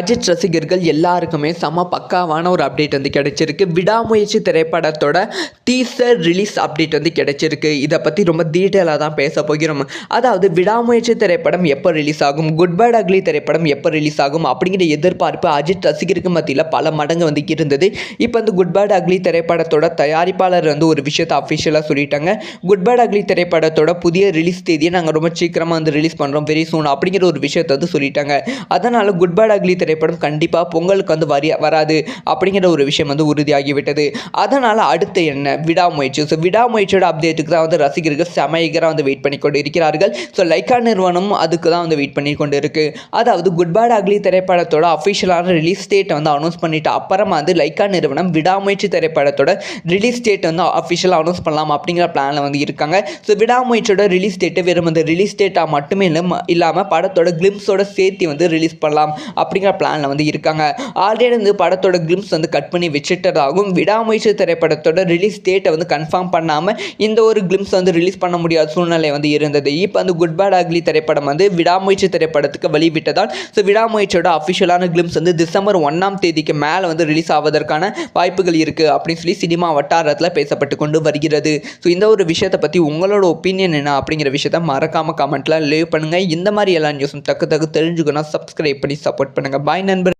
அஜித் ரசிகர்கள் எல்லாருக்குமே செம பக்காவான ஒரு அப்டேட் வந்து கிடைச்சிருக்கு. விடாமுயற்சி திரைப்படத்தோட டீசர் ரிலீஸ் அப்டேட் வந்து கிடைச்சிருக்கு. இதை பற்றி ரொம்ப டீட்டெயிலாக தான் பேச போகிறோம். அதாவது விடாமுயற்சி திரைப்படம் எப்போ ரிலீஸ் ஆகும்? குட் பேட் அக்லி திரைப்படம் எப்போ ரிலீஸ் ஆகும்? அப்படிங்கிற எதிர்பார்ப்பு அஜித் ரசிகருக்கு மத்தியில் பல மடங்கு வந்து இருந்தது. இப்போ வந்து குட் பேட் அக்லி திரைப்படத்தோட தயாரிப்பாளர் வந்து ஒரு விஷயத்தை அஃபிஷியலாக சொல்லிட்டாங்க. குட் பேட் அக்லி திரைப்படத்தோட புதிய ரிலீஸ் தேதியை நாங்கள் ரொம்ப சீக்கிரமாக வந்து ரிலீஸ் பண்ணுறோம் வெரி சூன் அப்படிங்கிற ஒரு விஷயத்தை வந்து சொல்லிட்டாங்க. அதனால் குட் பேட் அக்லி திரைப்படம் கண்டிப்பாக பொங்கலுக்கு வந்து வரி வராது அப்படிங்கிற ஒரு விஷயம் வந்து உறுதியாகிவிட்டது. அதனால் அடுத்து என்ன? விடாமுயற்சி. ஸோ விடாமுயற்சியோட அப்டேட்டுக்கு தான் வந்து ரசிகர்கள் செமைகராக வந்து வெயிட் பண்ணி கொண்டு இருக்கிறார்கள் ஸோ லைக்கா நிறுவனம் அதுக்கு தான் வந்து வெயிட் பண்ணி கொண்டு இருக்கு அதாவது குட் பேட் அக்லி திரைப்படத்தோட அஃபிஷியலான ரிலீஸ் டேட்டை வந்து அனௌன்ஸ் பண்ணிட்டு அப்புறமா வந்து லைக்கா நிறுவனம் விடாமுயற்சி திரைப்படத்தோட ரிலீஸ் டேட் வந்து அஃபிஷியலாக அனௌன்ஸ் பண்ணலாம் அப்படிங்கிற பிளானில் வந்து இருக்காங்க. ஸோ விடாமுயற்சியோட ரிலீஸ் டேட்டு வெறும் அந்த ரிலீஸ் டேட்டாக மட்டுமே இல்லை இல்லாமல் படத்தோட கிளிம்ஸோட சேர்த்து வந்து ரிலீஸ் பண்ணலாம் அப்படிங்கிற பிளானில் வந்து இருக்காங்க. ஆல்ரெடி வந்து படத்தோட கிளிம்ஸ் வந்து கட் பண்ணி வச்சுட்டதாகவும் விடாமுயற்சி திரைப்படத்தோட ரிலீஸ் டேட்டை வந்து கன்ஃபார்ம் பண்ணாமல் இந்த ஒரு கிளிம்ஸ் வந்து ரிலீஸ் பண்ண முடியாத சூழ்நிலை வந்து இருந்தது. இப்போ வந்து குட் பேட் அக்லி திரைப்படம் வந்து விடாமுயற்சி திரைப்படத்துக்கு வழிவிட்டதால் ஸோ விடாமுயற்சியோட அஃபிஷியலான கிளிம்ஸ் வந்து டிசம்பர் ஒன்றாம் தேதிக்கு மேலே வந்து ரிலீஸ் ஆவதற்கான வாய்ப்புகள் இருக்குது அப்படின்னு சொல்லி சினிமா வட்டாரத்தில் பேசப்பட்டு கொண்டு வருகிறது. ஸோ இந்த ஒரு விஷயத்தை பற்றி உங்களோட ஒப்பீனியன் என்ன அப்படிங்கிற விஷயத்த மறக்காமல் கமெண்ட்டில் லீவ் பண்ணுங்கள் இந்த மாதிரி எல்லா நியூஸும் தக்கு தக்கு தெரிஞ்சுக்கணும் சப்ஸ்கிரைப் பண்ணி சப்போர்ட் பண்ணுங்கள் By number.